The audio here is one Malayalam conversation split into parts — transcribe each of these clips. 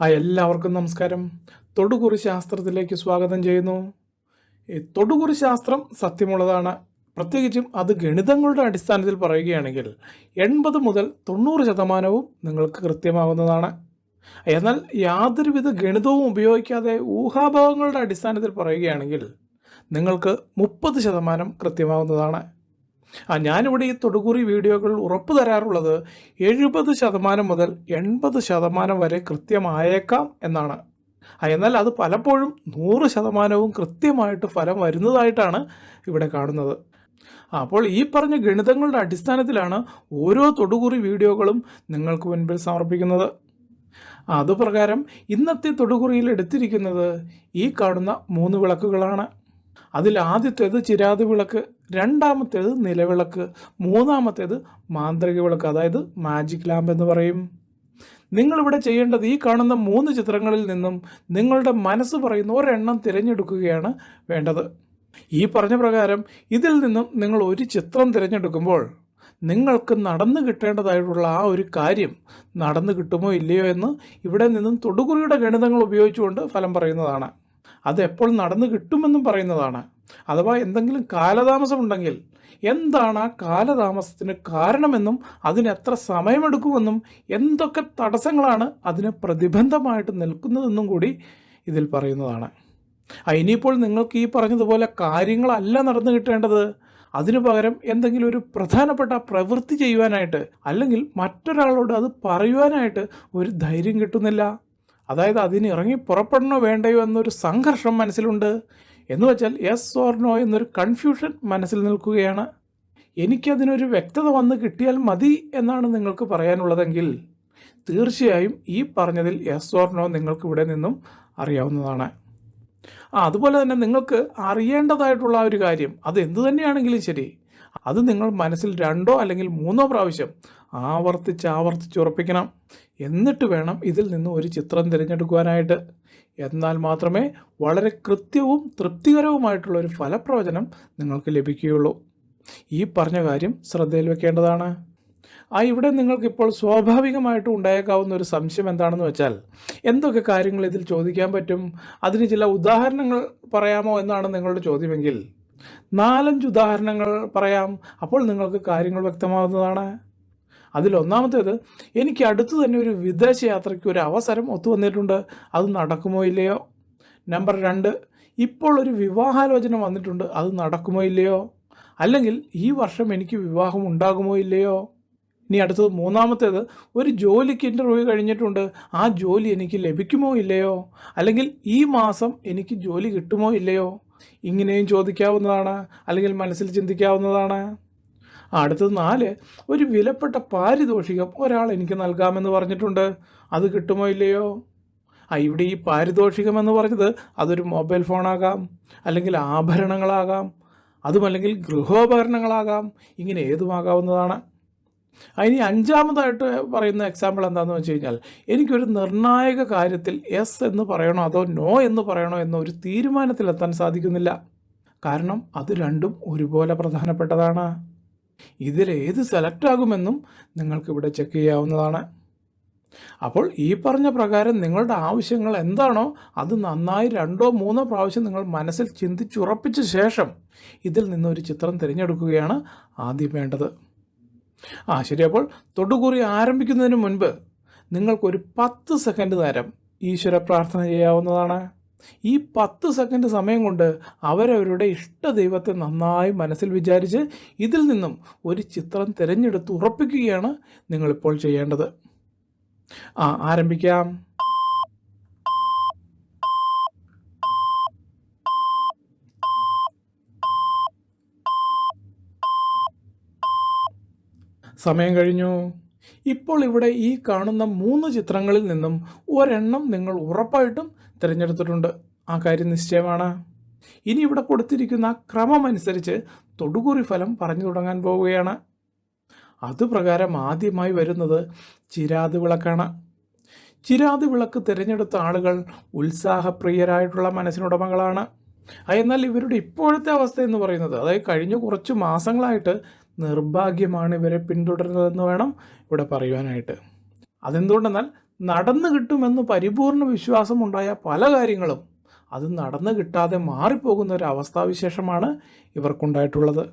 ആ എല്ലാവർക്കും നമസ്കാരം. തൊടുകുറി ശാസ്ത്രത്തിലേക്ക് സ്വാഗതം ചെയ്യുന്നു. ഈ തൊടുകുറി ശാസ്ത്രം സത്യമുള്ളതാണ്. പ്രത്യേകിച്ചും അത് ഗണിതങ്ങളുടെ അടിസ്ഥാനത്തിൽ പറയുകയാണെങ്കിൽ എൺപത് മുതൽ തൊണ്ണൂറ് ശതമാനവും നിങ്ങൾക്ക് കൃത്യമാകുന്നതാണ് എന്നാൽ യാതൊരുവിധ ഗണിതവും ഉപയോഗിക്കാതെ ഊഹാഭാവങ്ങളുടെ അടിസ്ഥാനത്തിൽ പറയുകയാണെങ്കിൽ നിങ്ങൾക്ക് മുപ്പത് ശതമാനം കൃത്യമാകുന്നതാണ് ആ ഞാനിവിടെ ഈ തൊടുകുറി വീഡിയോകൾ ഉറപ്പ് തരാറുള്ളത് എഴുപത് ശതമാനം മുതൽ എൺപത് ശതമാനം വരെ കൃത്യമായേക്കാം എന്നാണ്. എന്നാൽ അത് പലപ്പോഴും നൂറ് ശതമാനവും കൃത്യമായിട്ട് ഫലം വരുന്നതായിട്ടാണ് ഇവിടെ കാണുന്നത്. അപ്പോൾ ഈ പറഞ്ഞ ഗണിതങ്ങളുടെ അടിസ്ഥാനത്തിലാണ് ഓരോ തൊടുകുറി വീഡിയോകളും നിങ്ങൾക്ക് മുൻപിൽ സമർപ്പിക്കുന്നത്. അതുപ്രകാരം ഇന്നത്തെ തൊടുകുറിയിൽ എടുത്തിരിക്കുന്നത് ഈ കാണുന്ന മൂന്ന് വിളക്കുകളാണ്. അതിൽ ആദ്യത്തേത് ചിരാത് വിളക്ക് രണ്ടാമത്തേത് നിലവിളക്ക് മൂന്നാമത്തേത് മാന്ത്രിക വിളക്ക് അതായത് മാജിക് ലാമ്പ് എന്ന് പറയും. നിങ്ങളിവിടെ ചെയ്യേണ്ടത് ഈ കാണുന്ന മൂന്ന് ചിത്രങ്ങളിൽ നിന്നും നിങ്ങളുടെ മനസ്സ് പറയുന്ന ഒരെണ്ണം തിരഞ്ഞെടുക്കുകയാണ് വേണ്ടത്. ഈ പറഞ്ഞ പ്രകാരം ഇതിൽ നിന്നും നിങ്ങൾ ഒരു ചിത്രം തിരഞ്ഞെടുക്കുമ്പോൾ നിങ്ങൾക്ക് നടന്നു കിട്ടേണ്ടതായിട്ടുള്ള ആ ഒരു കാര്യം നടന്നു കിട്ടുമോ ഇല്ലയോ എന്ന് ഇവിടെ നിന്നും തൊടുകുറിയുടെ ഗണിതങ്ങൾ ഉപയോഗിച്ചുകൊണ്ട് ഫലം പറയുന്നതാണ്. അത് എപ്പോൾ നടന്നു കിട്ടുമെന്നും പറയുന്നതാണ്. അഥവാ എന്തെങ്കിലും കാലതാമസം ഉണ്ടെങ്കിൽ എന്താണ് ആ കാലതാമസത്തിന് കാരണമെന്നും അതിന് എത്ര സമയമെടുക്കുമെന്നും എന്തൊക്കെ തടസ്സങ്ങളാണ് അതിന് പ്രതിബന്ധമായിട്ട് നിൽക്കുന്നതെന്നും കൂടി ഇതിൽ പറയുന്നതാണ്. ഇനിയിപ്പോൾ നിങ്ങൾക്ക് ഈ പറഞ്ഞതുപോലെ കാര്യങ്ങളല്ല നടന്നു കിട്ടേണ്ടത്. അതിനു പകരം എന്തെങ്കിലും ഒരു പ്രധാനപ്പെട്ട പ്രവൃത്തി ചെയ്യുവാനായിട്ട് അല്ലെങ്കിൽ മറ്റൊരാളോട് അത് പറയുവാനായിട്ട് ഒരു ധൈര്യം കിട്ടുന്നില്ല. അതായത് അതിന് ഇറങ്ങി പുറപ്പെടണോ വേണ്ടയോ എന്നൊരു സംഘർഷം മനസ്സിലുണ്ട്. എന്ന് വെച്ചാൽ യെസ് ഓർ നോ എന്നൊരു കൺഫ്യൂഷൻ മനസ്സിൽ നിൽക്കുകയാണ്. എനിക്കതിനൊരു വ്യക്തത വന്ന് കിട്ടിയാൽ മതി എന്നാണ് നിങ്ങൾക്ക് പറയാനുള്ളതെങ്കിൽ തീർച്ചയായും ഈ പറഞ്ഞതിൽ യെസ് ഓർ നോ നിങ്ങൾക്ക് ഇവിടെ നിന്നും അറിയാവുന്നതാണ്. ആ അതുപോലെ തന്നെ നിങ്ങൾക്ക് അറിയേണ്ടതായിട്ടുള്ള ഒരു കാര്യം അത് എന്തു തന്നെയാണെങ്കിലും ശരി. അത് നിങ്ങൾ മനസ്സിൽ രണ്ടോ അല്ലെങ്കിൽ മൂന്നോ പ്രാവശ്യം ആവർത്തിച്ച് ആവർത്തിച്ച് ഉറപ്പിക്കണം. എന്നിട്ട് വേണം ഇതിൽ നിന്ന് ഒരു ചിത്രം തിരഞ്ഞെടുക്കുവാനായിട്ട്. എന്നാൽ മാത്രമേ വളരെ കൃത്യവും തൃപ്തികരവുമായിട്ടുള്ള ഒരു ഫലപ്രവചനം നിങ്ങൾക്ക് ലഭിക്കുകയുള്ളൂ. ഈ പറഞ്ഞ കാര്യം ശ്രദ്ധയിൽ വെക്കേണ്ടതാണ്. ആ ഇവിടെ നിങ്ങൾക്കിപ്പോൾ സ്വാഭാവികമായിട്ടും ഉണ്ടായേക്കാവുന്ന ഒരു സംശയം എന്താണെന്ന് വെച്ചാൽ എന്തൊക്കെ കാര്യങ്ങൾ ഇതിൽ ചോദിക്കാൻ പറ്റും? അതിന് ചില ഉദാഹരണങ്ങൾ പറയാമോ എന്നാണ് നിങ്ങളുടെ ചോദ്യമെങ്കിൽ നാലഞ്ച് ഉദാഹരണങ്ങൾ പറയാം. അപ്പോൾ നിങ്ങൾക്ക് കാര്യങ്ങൾ വ്യക്തമാവുന്നതാണ് അതിലൊന്നാമത്തേത് എനിക്ക് അടുത്ത് തന്നെ ഒരു വിദേശ യാത്രയ്ക്ക് ഒരു അവസരം ഒത്തു വന്നിട്ടുണ്ട്. അത് നടക്കുമോ ഇല്ലയോ? നമ്പർ രണ്ട് ഇപ്പോൾ ഒരു വിവാഹാലോചന വന്നിട്ടുണ്ട്. അത് നടക്കുമോ ഇല്ലയോ? അല്ലെങ്കിൽ ഈ വർഷം എനിക്ക് വിവാഹം ഉണ്ടാകുമോ ഇല്ലയോ? ഇനി അടുത്തത് മൂന്നാമത്തേത് ഒരു ജോലിക്ക് ഇന്റർവ്യൂ കഴിഞ്ഞിട്ടുണ്ട്. ആ ജോലി എനിക്ക് ലഭിക്കുമോ ഇല്ലയോ? അല്ലെങ്കിൽ ഈ മാസം എനിക്ക് ജോലി കിട്ടുമോ ഇല്ലയോ? ഇങ്ങനെയും ചോദിക്കാവുന്നതാണ്. അല്ലെങ്കിൽ മനസ്സിൽ ചിന്തിക്കാവുന്നതാണ്. അടുത്തത് നാല് ഒരു വിലപ്പെട്ട പാരിതോഷികം ഒരാൾ എനിക്ക് നൽകാമെന്ന് പറഞ്ഞിട്ടുണ്ട്. അത് കിട്ടുമോ ഇല്ലയോ? ആ ഇവിടെ ഈ പാരിതോഷികം എന്ന് പറഞ്ഞത് അതൊരു മൊബൈൽ ഫോണാകാം അല്ലെങ്കിൽ ആഭരണങ്ങളാകാം അതുമല്ലെങ്കിൽ ഗൃഹോപകരണങ്ങളാകാം ഇങ്ങനെ ഏതുമാകാവുന്നതാണ്? ഇനി അഞ്ചാമതായിട്ട് പറയുന്ന എക്സാമ്പിൾ എന്താണെന്ന് വെച്ച് കഴിഞ്ഞാൽ എനിക്കൊരു നിർണായക കാര്യത്തിൽ എസ് എന്ന് പറയണോ അതോ നോ എന്ന് പറയണോ എന്ന ഒരു തീരുമാനത്തിലെത്താൻ സാധിക്കുന്നില്ല. കാരണം അത് രണ്ടും ഒരുപോലെ പ്രധാനപ്പെട്ടതാണ്. ഇതിൽ ഏത് സെലക്ട് ആകുമെന്നും നിങ്ങൾക്കിവിടെ ചെക്ക് ചെയ്യാവുന്നതാണ്. അപ്പോൾ ഈ പറഞ്ഞ പ്രകാരം നിങ്ങളുടെ ആവശ്യങ്ങൾ എന്താണോ അത് നന്നായി രണ്ടോ മൂന്നോ പ്രാവശ്യം നിങ്ങൾ മനസ്സിൽ ചിന്തിച്ചുറപ്പിച്ച ശേഷം ഇതിൽ നിന്നൊരു ചിത്രം തിരഞ്ഞെടുക്കുകയാണ് ആദ്യം വേണ്ടത്. ആ ശരി. അപ്പോൾ തൊടുകൂറി ആരംഭിക്കുന്നതിന് മുൻപ് നിങ്ങൾക്കൊരു പത്ത് സെക്കൻഡ് നേരം ഈശ്വര പ്രാർത്ഥന ചെയ്യാവുന്നതാണ്. ഈ പത്ത് സെക്കൻഡ് സമയം കൊണ്ട് അവരവരുടെ ഇഷ്ട ദൈവത്തെ നന്നായി മനസ്സിൽ വിചാരിച്ച് ഇതിൽ നിന്നും ഒരു ചിത്രം തിരഞ്ഞെടുത്ത് ഉറപ്പിക്കുകയാണ് നിങ്ങളിപ്പോൾ ചെയ്യേണ്ടത്. ആ ആരംഭിക്കാം. സമയം കഴിഞ്ഞു. ഇപ്പോൾ ഇവിടെ ഈ കാണുന്ന മൂന്ന് ചിത്രങ്ങളിൽ നിന്നും ഒരെണ്ണം നിങ്ങൾ ഉറപ്പായിട്ടും തിരഞ്ഞെടുത്തിട്ടുണ്ട്. ആ കാര്യം നിശ്ചയമാണ്. ഇനി ഇവിടെ കൊടുത്തിരിക്കുന്ന ക്രമമനുസരിച്ച് തൊടുകുറി ഫലം പറഞ്ഞു തുടങ്ങാൻ പോവുകയാണ്. അതുപ്രകാരം ആദ്യമായി വരുന്നത് ചിരാത് വിളക്കാണ്. ചിരാത് വിളക്ക് തിരഞ്ഞെടുത്ത ആളുകൾ ഉത്സാഹപ്രിയരായിട്ടുള്ള മനസ്സിനുടമകളാണ്. എന്നാൽ ഇവരുടെ ഇപ്പോഴത്തെ അവസ്ഥ എന്ന് പറയുന്നത് അതായത് കഴിഞ്ഞ കുറച്ച് മാസങ്ങളായിട്ട് നിർഭാഗ്യമാണ് ഇവരെ പിന്തുടരുന്നതെന്ന് വേണം ഇവിടെ പറയുവാനായിട്ട്. അതെന്തുകൊണ്ടെന്നാൽ നടന്നു കിട്ടുമെന്ന് പരിപൂർണ വിശ്വാസമുണ്ടായ പല കാര്യങ്ങളും അത് നടന്നു കിട്ടാതെ മാറിപ്പോകുന്ന ഒരു അവസ്ഥാവിശേഷമാണ് ഇവർക്കുണ്ടായിട്ടുള്ളത്.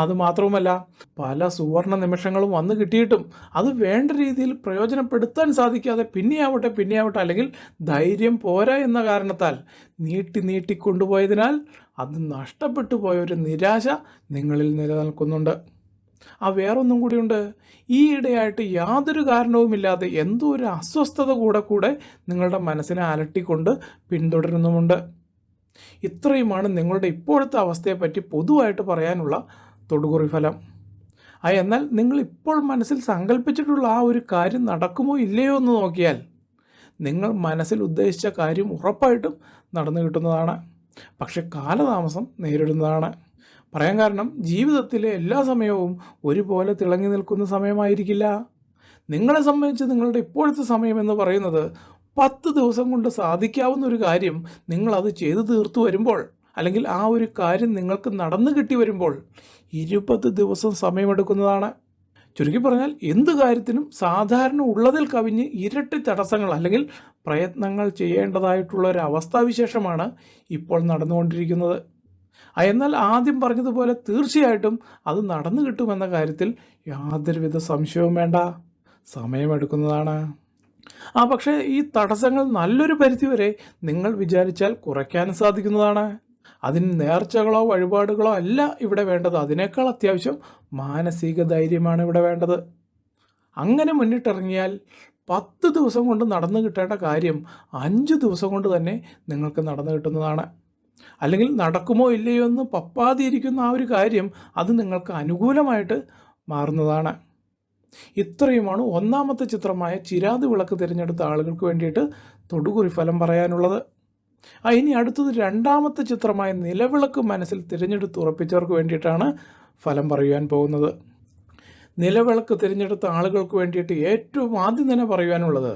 അതുമാത്രവുമല്ല പല സുവർണ നിമിഷങ്ങളും വന്നു കിട്ടിയിട്ടും അത് വേണ്ട രീതിയിൽ പ്രയോജനപ്പെടുത്താൻ സാധിക്കാതെ പിന്നെയാവട്ടെ പിന്നെയാവട്ടെ അല്ലെങ്കിൽ ധൈര്യം പോരാ എന്ന കാരണത്താൽ നീട്ടി നീട്ടി കൊണ്ടുപോയതിനാൽ അത് നഷ്ടപ്പെട്ടു പോയ ഒരു നിരാശ നിങ്ങളിൽ നിലനിൽക്കുന്നുണ്ട്. ആ വേറൊന്നും കൂടിയുണ്ട്. ഈ ഇടയായിട്ട് യാതൊരു കാരണവുമില്ലാതെ എന്തോ ഒരു അസ്വസ്ഥത കൂടെ കൂടെ നിങ്ങളുടെ മനസ്സിനെ അലട്ടിക്കൊണ്ട് പിന്തുടരുന്നുമുണ്ട്. ഇത്രയുമാണ് നിങ്ങളുടെ ഇപ്പോഴത്തെ അവസ്ഥയെപ്പറ്റി പൊതുവായിട്ട് പറയാനുള്ള തൊടുകുറി ഫലം. ആ എന്നാൽ നിങ്ങൾ ഇപ്പോൾ മനസ്സിൽ സങ്കല്പിച്ചിട്ടുള്ള ആ ഒരു കാര്യം നടക്കുമോ ഇല്ലയോ എന്ന് നോക്കിയാൽ നിങ്ങൾ മനസ്സിൽ ഉദ്ദേശിച്ച കാര്യം ഉറപ്പായിട്ടും നടന്നു കിട്ടുന്നതാണ്. പക്ഷെ കാലതാമസം നേരിടുന്നതാണ്. പറയാൻ കാരണം ജീവിതത്തിലെ എല്ലാ സമയവും ഒരുപോലെ തിളങ്ങി നിൽക്കുന്ന സമയമായിരിക്കില്ല. നിങ്ങളെ സംബന്ധിച്ച് നിങ്ങളുടെ ഇപ്പോഴത്തെ സമയം എന്ന് പറയുന്നത് പത്ത് ദിവസം കൊണ്ട് സാധിക്കാവുന്ന ഒരു കാര്യം നിങ്ങളത് ചെയ്തു തീർത്തു വരുമ്പോൾ അല്ലെങ്കിൽ ആ ഒരു കാര്യം നിങ്ങൾക്ക് നടന്നു കിട്ടി വരുമ്പോൾ ഇരുപത് ദിവസം സമയമെടുക്കുന്നതാണ്. ചുരുക്കി പറഞ്ഞാൽ എന്ത് കാര്യത്തിനും സാധാരണ ഉള്ളതിൽ കവിഞ്ഞ് ഇരട്ടി തടസ്സങ്ങൾ അല്ലെങ്കിൽ പ്രയത്നങ്ങൾ ചെയ്യേണ്ടതായിട്ടുള്ള ഒരു അവസ്ഥാവിശേഷമാണ് ഇപ്പോൾ നടന്നുകൊണ്ടിരിക്കുന്നത്. എന്നാൽ ആദ്യം പറഞ്ഞതുപോലെ തീർച്ചയായിട്ടും അത് നടന്നു കിട്ടുമെന്ന കാര്യത്തിൽ യാതൊരുവിധ സംശയവും വേണ്ട. സമയമെടുക്കുന്നതാണ്. ആ പക്ഷേ ഈ തടസ്സങ്ങൾ നല്ലൊരു പരിധിവരെ നിങ്ങൾ വിചാരിച്ചാൽ കുറയ്ക്കാനും സാധിക്കുന്നതാണ്. അതിന് നേർച്ചകളോ വഴിപാടുകളോ അല്ല ഇവിടെ വേണ്ടത്. അതിനേക്കാൾ അത്യാവശ്യം മാനസിക ധൈര്യമാണ് ഇവിടെ വേണ്ടത്. അങ്ങനെ മുന്നിട്ടിറങ്ങിയാൽ പത്ത് ദിവസം കൊണ്ട് നടന്നു കിട്ടേണ്ട കാര്യം അഞ്ച് ദിവസം കൊണ്ട് തന്നെ നിങ്ങൾക്ക് നടന്നു കിട്ടുന്നതാണ്. അല്ലെങ്കിൽ നടക്കുമോ ഇല്ലയോ എന്ന് പപ്പാതിയിരിക്കുന്ന ആ ഒരു കാര്യം അത് നിങ്ങൾക്ക് അനുകൂലമായിട്ട് മാറുന്നതാണ്. ഇത്രയുമാണ് ഒന്നാമത്തെ ചിത്രമായ ചിരാത് വിളക്ക് തിരഞ്ഞെടുത്ത ആളുകൾക്ക് വേണ്ടിയിട്ട് തൊടുകുറി ഫലം പറയാനുള്ളത്. ഇനി അടുത്തത് രണ്ടാമത്തെ ചിത്രമായ നിലവിളക്ക് മനസ്സിൽ തിരഞ്ഞെടുത്ത് ഉറപ്പിച്ചവർക്ക് വേണ്ടിയിട്ടാണ് ഫലം പറയുവാൻ പോകുന്നത്. നിലവിളക്ക് തിരഞ്ഞെടുത്ത ആളുകൾക്ക് വേണ്ടിയിട്ട് ഏറ്റവും ആദ്യം തന്നെ പറയുവാനുള്ളത്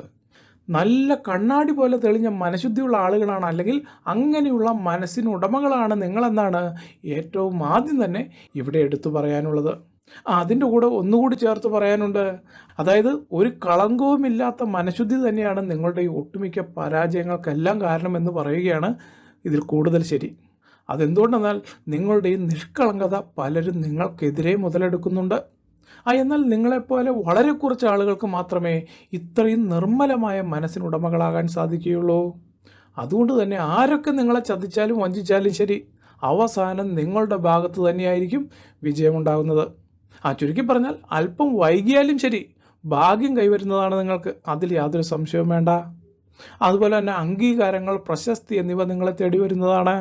നല്ല കണ്ണാടി പോലെ തെളിഞ്ഞ മനഃശുദ്ധിയുള്ള ആളുകളാണ് അല്ലെങ്കിൽ അങ്ങനെയുള്ള മനസ്സിന് ഉടമകളാണ് നിങ്ങളെന്നാണ് ഏറ്റവും ആദ്യം തന്നെ ഇവിടെ എടുത്തു പറയാനുള്ളത്. അതിന്റെ കൂടെ ഒന്നുകൂടി ചേർത്ത് പറയാനുണ്ട്. അതായത് ഒരു കളങ്കവുമില്ലാത്ത മനഃശുദ്ധി തന്നെയാണ് നിങ്ങളുടെ ഈ ഒട്ടുമിക്ക പരാജയങ്ങൾക്കെല്ലാം കാരണമെന്ന് പറയുകയാണ് ഇതിൽ കൂടുതൽ ശരി. അതെന്തുകൊണ്ടെന്നാൽ നിങ്ങളുടെ ഈ നിഷ്കളങ്കത പലരും നിങ്ങൾക്കെതിരെ മുതലെടുക്കുന്നുണ്ട്. ആ എന്നാൽ നിങ്ങളെപ്പോലെ വളരെ കുറച്ച് ആളുകൾക്ക് മാത്രമേ ഇത്രയും നിർമ്മലമായ മനസ്സിനുടമകളാകാൻ സാധിക്കുകയുള്ളൂ. അതുകൊണ്ട് തന്നെ ആരൊക്കെ നിങ്ങളെ ചതിച്ചാലും വഞ്ചിച്ചാലും ശരി അവസാനം നിങ്ങളുടെ ഭാഗത്ത് തന്നെയായിരിക്കും വിജയമുണ്ടാകുന്നത്. ആ ചുരുക്കി പറഞ്ഞാൽ അല്പം വൈകിയാലും ശരി ഭാഗ്യം കൈവരുന്നതാണ് നിങ്ങൾക്ക് അതിൽ യാതൊരു സംശയവും വേണ്ട. അതുപോലെ തന്നെ അംഗീകാരങ്ങൾ പ്രശസ്തി എന്നിവ നിങ്ങളെ തേടി വരുന്നതാണ്.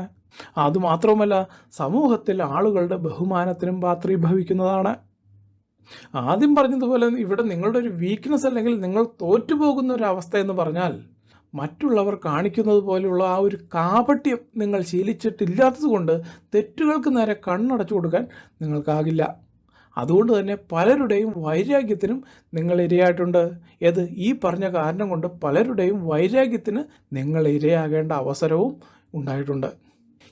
അതുമാത്രവുമല്ല സമൂഹത്തിൽ ആളുകളുടെ ബഹുമാനത്തിനും പാത്രീഭവിക്കുന്നതാണ് ആദ്യം പറഞ്ഞതുപോലെ ഇവിടെ നിങ്ങളുടെ ഒരു വീക്ക്നെസ് അല്ലെങ്കിൽ നിങ്ങൾ തോറ്റുപോകുന്ന ഒരു അവസ്ഥ എന്ന് പറഞ്ഞാൽ മറ്റുള്ളവർ കാണിക്കുന്നത് പോലെയുള്ള ആ ഒരു കാപട്യം നിങ്ങൾ ശീലിച്ചിട്ടില്ലാത്തതുകൊണ്ട് തെറ്റുകൾക്ക് നേരെ കണ്ണടച്ചു കൊടുക്കാൻ നിങ്ങൾക്കാകില്ല. അതുകൊണ്ട് തന്നെ പലരുടെയും വൈരാഗ്യത്തിനും നിങ്ങൾ ഇരയായിട്ടുണ്ട്. ഏത്? ഈ പറഞ്ഞ കാരണം കൊണ്ട് പലരുടെയും വൈരാഗ്യത്തിന് നിങ്ങൾ ഇരയാകേണ്ട അവസരവും ഉണ്ടായിട്ടുണ്ട്.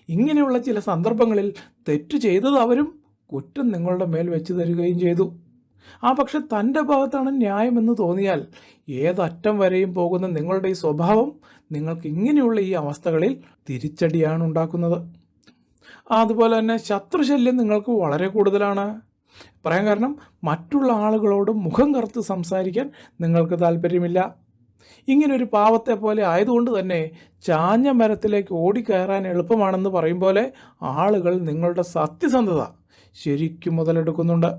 ഇങ്ങനെയുള്ള ചില സന്ദർഭങ്ങളിൽ തെറ്റ് ചെയ്തത് അവരും കുറ്റം നിങ്ങളുടെ മേൽ വെച്ച് തരികയും ചെയ്തു. ആ പക്ഷെ തന്റെ ഭാഗത്താണ് ന്യായമെന്ന് തോന്നിയാൽ ഏതറ്റം വരെയും പോകുന്ന നിങ്ങളുടെ ഈ സ്വഭാവം നിങ്ങൾക്ക് ഇങ്ങനെയുള്ള ഈ അവസ്ഥകളിൽ തിരിച്ചടിയാണ് ഉണ്ടാക്കുന്നത്. അതുപോലെ തന്നെ ശത്രുശല്യം നിങ്ങൾക്ക് വളരെ കൂടുതലാണ്. പറയാൻ കാരണം മറ്റുള്ള ആളുകളോട് മുഖം കറുത്ത് സംസാരിക്കാൻ നിങ്ങൾക്ക് താല്പര്യമില്ല ഇങ്ങനൊരു പാവത്തെ പോലെ ആയതുകൊണ്ട് തന്നെ ചാഞ്ഞ മരത്തിലേക്ക് ഓടിക്കയറാൻ എളുപ്പമാണെന്ന് പറയും പോലെ ആളുകൾ നിങ്ങളുടെ സത്യസന്ധത ശരിക്കും മുതലെടുക്കുന്നുണ്ട്.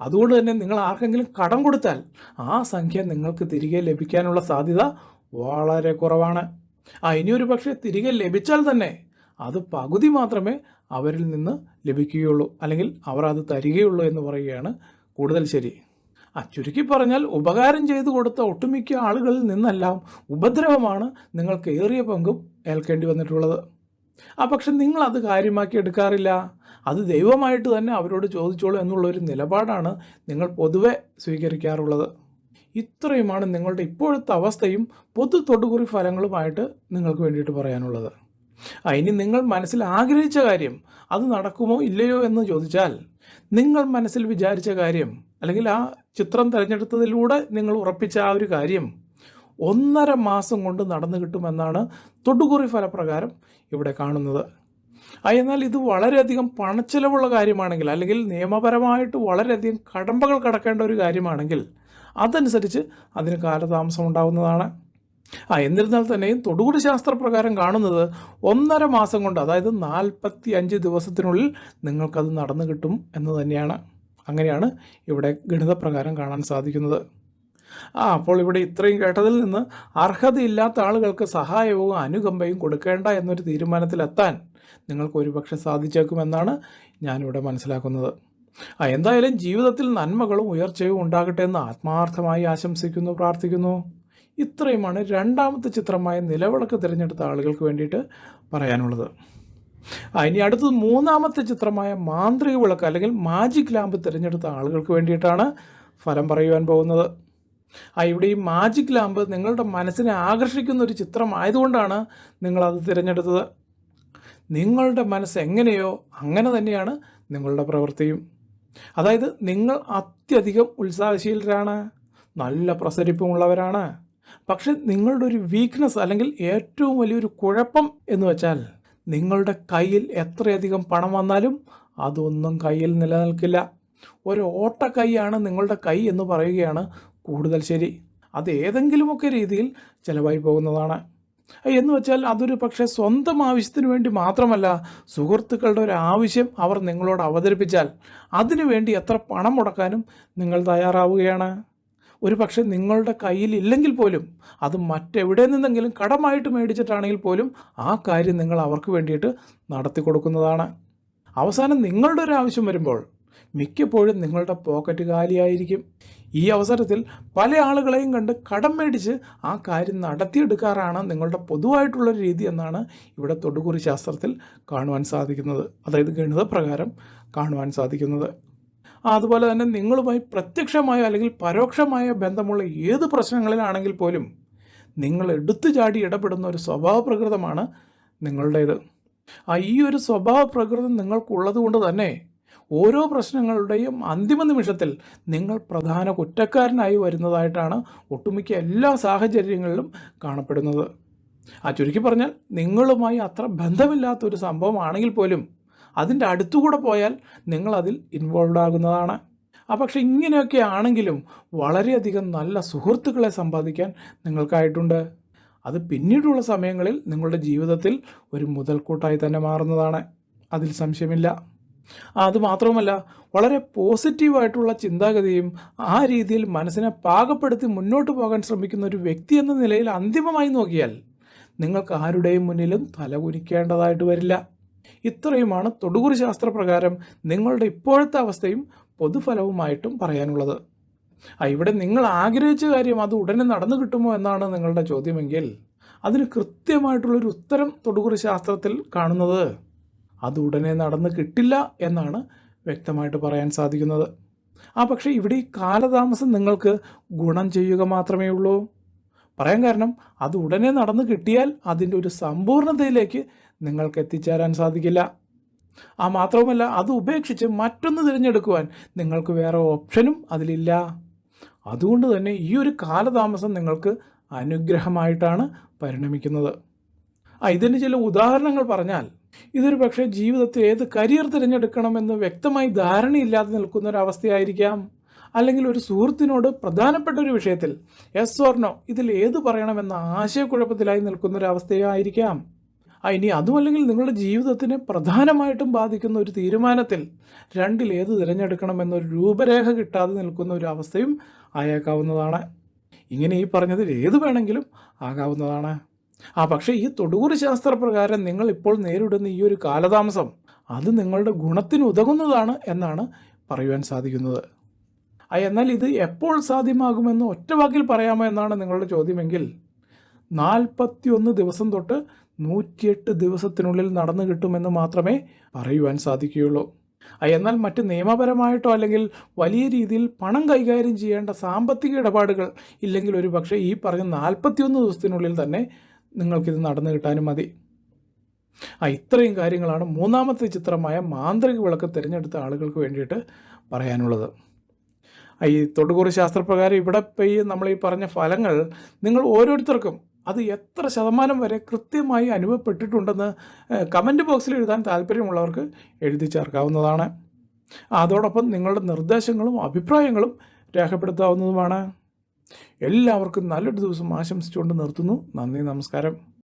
അതുകൊണ്ട് തന്നെ നിങ്ങൾ ആർക്കെങ്കിലും കടം കൊടുത്താൽ ആ സംഖ്യ നിങ്ങൾക്ക് തിരികെ ലഭിക്കാനുള്ള സാധ്യത വളരെ കുറവാണ്. ആ ഇനിയൊരു പക്ഷേ തിരികെ ലഭിച്ചാൽ തന്നെ അത് പകുതി മാത്രമേ അവരിൽ നിന്ന് ലഭിക്കുകയുള്ളൂ. അല്ലെങ്കിൽ അവർ അത് തരികയുള്ളൂ എന്ന് പറയുകയാണ് കൂടുതൽ ശരി. ആ ചുരുക്കി പറഞ്ഞാൽ ഉപകാരം ചെയ്തു കൊടുത്ത ഒട്ടുമിക്ക ആളുകളിൽ നിന്നെല്ലാം ഉപദ്രവമാണ് നിങ്ങൾക്ക് ഏറിയ പങ്കും ഏൽക്കേണ്ടി വന്നിട്ടുള്ളത്. ആ പക്ഷെ നിങ്ങൾ അത് കാര്യമാക്കി എടുക്കാറില്ല. അത് ദൈവമായിട്ട് തന്നെ അവരോട് ചോദിച്ചോളൂ എന്നുള്ളൊരു നിലപാടാണ് നിങ്ങൾ പൊതുവെ സ്വീകരിക്കാറുള്ളത്. ഇത്രയുമാണ് നിങ്ങളുടെ ഇപ്പോഴത്തെ അവസ്ഥയും പൊതു തൊടുകുറി ഫലങ്ങളുമായിട്ട് നിങ്ങൾക്ക് വേണ്ടിയിട്ട് പറയാനുള്ളത്. ഇനി നിങ്ങൾ മനസ്സിൽ ആഗ്രഹിച്ച കാര്യം അത് നടക്കുമോ ഇല്ലയോ എന്ന് ചോദിച്ചാൽ നിങ്ങൾ മനസ്സിൽ വിചാരിച്ച കാര്യം അല്ലെങ്കിൽ ആ ചിത്രം തിരഞ്ഞെടുത്തതിലൂടെ നിങ്ങൾ ഉറപ്പിച്ച ആ ഒരു കാര്യം ഒന്നര മാസം കൊണ്ട് നടന്നു കിട്ടുമെന്നാണ് തൊടുകുറി ഫലപ്രകാരം ഇവിടെ കാണുന്നത്. എന്നാൽ ഇത് വളരെയധികം പണച്ചെലവുള്ള കാര്യമാണെങ്കിൽ അല്ലെങ്കിൽ നിയമപരമായിട്ട് വളരെയധികം കടമ്പകൾ കടക്കേണ്ട ഒരു കാര്യമാണെങ്കിൽ അതനുസരിച്ച് അതിന് കാലതാമസം ഉണ്ടാകുന്നതാണ് ആ എന്നിരുന്നാൽ തന്നെയും തൊടുകുടി ശാസ്ത്രപ്രകാരം കാണുന്നത് ഒന്നര മാസം കൊണ്ട് അതായത് നാൽപ്പത്തി അഞ്ച് ദിവസത്തിനുള്ളിൽ നിങ്ങൾക്കത് നടന്നു കിട്ടും എന്ന് തന്നെയാണ്. അങ്ങനെയാണ് ഇവിടെ ഗണിതപ്രകാരം കാണാൻ സാധിക്കുന്നത്. ആ അപ്പോൾ ഇവിടെ ഇത്രയും കേട്ടതിൽ നിന്ന് അർഹതയില്ലാത്ത ആളുകൾക്ക് സഹായവും അനുകമ്പയും കൊടുക്കേണ്ട എന്നൊരു തീരുമാനത്തിലെത്താൻ നിങ്ങൾക്ക് ഒരുപക്ഷെ സാധിച്ചേക്കുമെന്നാണ് ഞാനിവിടെ മനസ്സിലാക്കുന്നത്. ആ എന്തായാലും ജീവിതത്തിൽ നന്മകളും ഉയർച്ചയും ഉണ്ടാകട്ടെ എന്ന് ആത്മാർത്ഥമായി ആശംസിക്കുന്നു പ്രാർത്ഥിക്കുന്നു. ഇത്രയുമാണ് രണ്ടാമത്തെ ചിത്രമായ നിലവിളക്ക് തിരഞ്ഞെടുത്ത ആളുകൾക്ക് വേണ്ടിയിട്ട് പറയാനുള്ളത്. ഇനി അടുത്തത് മൂന്നാമത്തെ ചിത്രമായ മാന്ത്രിക വിളക്ക് അല്ലെങ്കിൽ മാജിക് ലാമ്പ് തിരഞ്ഞെടുത്ത ആളുകൾക്ക് വേണ്ടിയിട്ടാണ് ഫലം പറയുവാൻ പോകുന്നത്. ആ ഇവിടെ ഈ മാജിക് ലാമ്പ് നിങ്ങളുടെ മനസ്സിനെ ആകർഷിക്കുന്ന ഒരു ചിത്രമായതുകൊണ്ടാണ് നിങ്ങളത് തിരഞ്ഞെടുത്തത്. നിങ്ങളുടെ മനസ്സ് എങ്ങനെയോ അങ്ങനെ തന്നെയാണ് നിങ്ങളുടെ പ്രവൃത്തിയും. അതായത് നിങ്ങൾ അത്യധികം ഉത്സാഹശീലരാണ് നല്ല പ്രസരിപ്പുമുള്ളവരാണ്. പക്ഷെ നിങ്ങളുടെ ഒരു വീക്ക്നെസ് അല്ലെങ്കിൽ ഏറ്റവും വലിയൊരു കുഴപ്പം എന്ന് വെച്ചാൽ നിങ്ങളുടെ കയ്യിൽ എത്രയധികം പണം വന്നാലും അതൊന്നും കയ്യിൽ നിലനിൽക്കില്ല. ഒരു ഓട്ട കൈയാണ് നിങ്ങളുടെ കൈ എന്ന് പറയുകയാണ് കൂടുതൽ ശരി. അത് ഏതെങ്കിലുമൊക്കെ രീതിയിൽ ചിലവായി പോകുന്നതാണ്. എന്ന് വെച്ചാൽ അതൊരു പക്ഷേ സ്വന്തം ആവശ്യത്തിന് വേണ്ടി മാത്രമല്ല സുഹൃത്തുക്കളുടെ ഒരു ആവശ്യം അവർ നിങ്ങളോട് അവതരിപ്പിച്ചാൽ അതിനുവേണ്ടി എത്ര പണം മുടക്കാനും നിങ്ങൾ തയ്യാറാവുകയാണ്. ഒരു പക്ഷേ നിങ്ങളുടെ കയ്യിൽ ഇല്ലെങ്കിൽ പോലും അത് മറ്റെവിടെ നിന്നെങ്കിലും കടമായിട്ട് മേടിച്ചിട്ടാണെങ്കിൽ പോലും ആ കാര്യം നിങ്ങൾ അവർക്ക് വേണ്ടിയിട്ട് നടത്തി കൊടുക്കുന്നതാണ്. അവസാനം നിങ്ങളുടെ ഒരു ആവശ്യം വരുമ്പോൾ മിക്കപ്പോഴും നിങ്ങളുടെ പോക്കറ്റ് കാലിയായിരിക്കും ഈ അവസരത്തിൽ പല ആളുകളെയും കണ്ട് കടം മേടിച്ച് ആ കാര്യം നടത്തിയെടുക്കാറാണ് നിങ്ങളുടെ പൊതുവായിട്ടുള്ള രീതി എന്നാണ് ഇവിടെ തൊടുകുറി ശാസ്ത്രത്തിൽ കാണുവാൻ സാധിക്കുന്നത്. അതായത് ഗണിതപ്രകാരം കാണുവാൻ സാധിക്കുന്നത്. അതുപോലെ തന്നെ നിങ്ങളുമായി പ്രത്യക്ഷമായ അല്ലെങ്കിൽ പരോക്ഷമായ ബന്ധമുള്ള ഏത് പ്രശ്നങ്ങളിലാണെങ്കിൽ പോലും നിങ്ങൾ എടുത്തു ചാടി ഇടപെടുന്ന ഒരു സ്വഭാവ പ്രകൃതമാണ് നിങ്ങളുടേത്. ആ ഈ ഒരു സ്വഭാവ പ്രകൃതം നിങ്ങൾക്കുള്ളത് കൊണ്ട് തന്നെ ഓരോ പ്രശ്നങ്ങളുടെയും അന്തിമ നിമിഷത്തിൽ നിങ്ങൾ പ്രധാന കുറ്റക്കാരനായി വരുന്നതായിട്ടാണ് ഒട്ടുമിക്ക എല്ലാ സാഹചര്യങ്ങളിലും കാണപ്പെടുന്നത്. ആ ചുരുക്കി പറഞ്ഞാൽ നിങ്ങളുമായി അത്ര ബന്ധമില്ലാത്തൊരു സംഭവമാണെങ്കിൽ പോലും അതിന്റെ അടുത്തുകൂടെ പോയാൽ നിങ്ങൾ അതിൽ ഇൻവോൾവ് ആകുന്നതാണ്. ആ പക്ഷെ ഇങ്ങനെയൊക്കെ ആണെങ്കിലും വളരെയധികം നല്ല സുഹൃത്തുക്കളെ സമ്പാദിക്കാൻ നിങ്ങൾക്കായിട്ടുണ്ട്. അത് പിന്നീടുള്ള സമയങ്ങളിൽ നിങ്ങളുടെ ജീവിതത്തിൽ ഒരു മുതൽക്കൂട്ടായി തന്നെ മാറുന്നതാണ്. അതിൽ സംശയമില്ല. അതുമാത്രവുമല്ല വളരെ പോസിറ്റീവായിട്ടുള്ള ചിന്താഗതിയും ആ രീതിയിൽ മനസ്സിനെ പാകപ്പെടുത്തി മുന്നോട്ട് പോകാൻ ശ്രമിക്കുന്ന ഒരു വ്യക്തി എന്ന നിലയിൽ അന്തിമമായി നോക്കിയാൽ നിങ്ങൾക്ക് ആരുടെയും മുന്നിലും തലകുനിക്കേണ്ടതായിട്ട് വരില്ല. ഇത്രയുമാണ് തൊടുകുറി ശാസ്ത്രപ്രകാരം നിങ്ങളുടെ ഇപ്പോഴത്തെ അവസ്ഥയും പൊതുഫലവുമായിട്ടും പറയാനുള്ളത്. ഇവിടെ നിങ്ങൾ ആഗ്രഹിച്ച കാര്യം അത് ഉടനെ നടന്നു കിട്ടുമോ എന്നാണ് നിങ്ങളുടെ ചോദ്യമെങ്കിൽ അതിന് കൃത്യമായിട്ടുള്ളൊരു ഉത്തരം തൊടുകുറി ശാസ്ത്രത്തിൽ കാണുന്നത് അത് ഉടനെ നടന്നു കിട്ടില്ല എന്നാണ് വ്യക്തമായിട്ട് പറയാൻ സാധിക്കുന്നത്. ആ പക്ഷേ ഇവിടെ ഈ കാലതാമസം നിങ്ങൾക്ക് ഗുണം ചെയ്യുക മാത്രമേ ഉള്ളൂ. പറയാൻ കാരണം അത് ഉടനെ നടന്നു കിട്ടിയാൽ അതിന്റെ ഒരു സമ്പൂർണതയിലേക്ക് നിങ്ങൾക്ക് എത്തിച്ചേരാൻ സാധിക്കില്ല. ആ മാത്രവുമല്ല അത് ഉപേക്ഷിച്ച് മറ്റൊന്ന് തിരഞ്ഞെടുക്കുവാൻ നിങ്ങൾക്ക് വേറെ ഓപ്ഷനും അതിലില്ല. അതുകൊണ്ട് തന്നെ ഈ ഒരു കാലതാമസം നിങ്ങൾക്ക് അനുഗ്രഹമായിട്ടാണ് പരിണമിക്കുന്നത്. ആ ഇതിന് ചില ഉദാഹരണങ്ങൾ പറഞ്ഞാൽ ഇതൊരു പക്ഷേ ജീവിതത്തിൽ ഏത് കരിയർ തിരഞ്ഞെടുക്കണമെന്ന് വ്യക്തമായി ധാരണയില്ലാതെ നിൽക്കുന്ന ഒരു അവസ്ഥയായിരിക്കാം. അല്ലെങ്കിൽ ഒരു സുഹൃത്തിനോട് പ്രധാനപ്പെട്ട ഒരു വിഷയത്തിൽ എസ് ഓർനോ ഇതിൽ ഏത് പറയണമെന്ന ആശയക്കുഴപ്പത്തിലായി നിൽക്കുന്ന ഒരു അവസ്ഥയായിരിക്കാം. ആ ഇനി അതുമല്ലെങ്കിൽ നിങ്ങളുടെ ജീവിതത്തിനെ പ്രധാനമായിട്ടും ബാധിക്കുന്ന ഒരു തീരുമാനത്തിൽ രണ്ടിൽ ഏത് തിരഞ്ഞെടുക്കണമെന്നൊരു രൂപരേഖ കിട്ടാതെ നിൽക്കുന്ന ഒരു അവസ്ഥയും ആയേക്കാവുന്നതാണ്. ഇങ്ങനെ ഈ പറഞ്ഞതിൽ ഏത് വേണമെങ്കിലും ആകാവുന്നതാണ്. ആ പക്ഷേ ഈ തൊടുകുറി ശാസ്ത്രപ്രകാരം നിങ്ങൾ ഇപ്പോൾ നേരിടുന്ന ഈ ഒരു കാലതാമസം അത് നിങ്ങളുടെ ഗുണത്തിന് ഉതകുന്നതാണ് എന്നാണ് പറയുവാൻ സാധിക്കുന്നത്. എന്നാൽ ഇത് എപ്പോൾ സാധ്യമാകുമെന്ന് ഒറ്റ വാക്കിൽ പറയാമോ എന്നാണ് നിങ്ങളുടെ ചോദ്യമെങ്കിൽ നാൽപ്പത്തിയൊന്ന് ദിവസം തൊട്ട് നൂറ്റിയെട്ട് ദിവസത്തിനുള്ളിൽ നടന്നു കിട്ടുമെന്ന് മാത്രമേ പറയുവാൻ സാധിക്കുകയുള്ളൂ. എന്നാൽ മറ്റ് നിയമപരമായിട്ടോ അല്ലെങ്കിൽ വലിയ രീതിയിൽ പണം കൈകാര്യം ചെയ്യേണ്ട സാമ്പത്തിക ഇടപാടുകൾ ഇല്ലെങ്കിൽ ഒരു പക്ഷേ ഈ പറഞ്ഞ നാൽപ്പത്തിയൊന്ന് ദിവസത്തിനുള്ളിൽ തന്നെ നിങ്ങൾക്കിത് നടന്നു കിട്ടാനും മതി. ആ ഇത്രയും കാര്യങ്ങളാണ് മൂന്നാമത്തെ ചിത്രമായ മാന്ത്രിക വിളക്ക് തിരഞ്ഞെടുത്ത ആളുകൾക്ക് വേണ്ടിയിട്ട് പറയാനുള്ളത്. ഈ തൊടുകുറി ശാസ്ത്രപ്രകാരം ഇവിടെ ഈ നമ്മൾ ഈ പറഞ്ഞ ഫലങ്ങൾ നിങ്ങൾ ഓരോരുത്തർക്കും അത് എത്ര ശതമാനം വരെ കൃത്യമായി അനുഭവപ്പെട്ടിട്ടുണ്ടെന്ന് കമന്റ് ബോക്സിൽ എഴുതാൻ താല്പര്യമുള്ളവർക്ക് എഴുതി ചേർക്കാവുന്നതാണ്. അതോടൊപ്പം നിങ്ങളുടെ നിർദ്ദേശങ്ങളും അഭിപ്രായങ്ങളും രേഖപ്പെടുത്താവുന്നതുമാണ്. എല്ലാവർക്കും നല്ലൊരു ദിവസം ആശംസിച്ചുകൊണ്ട് നിർത്തുന്നു. നന്ദി നമസ്കാരം.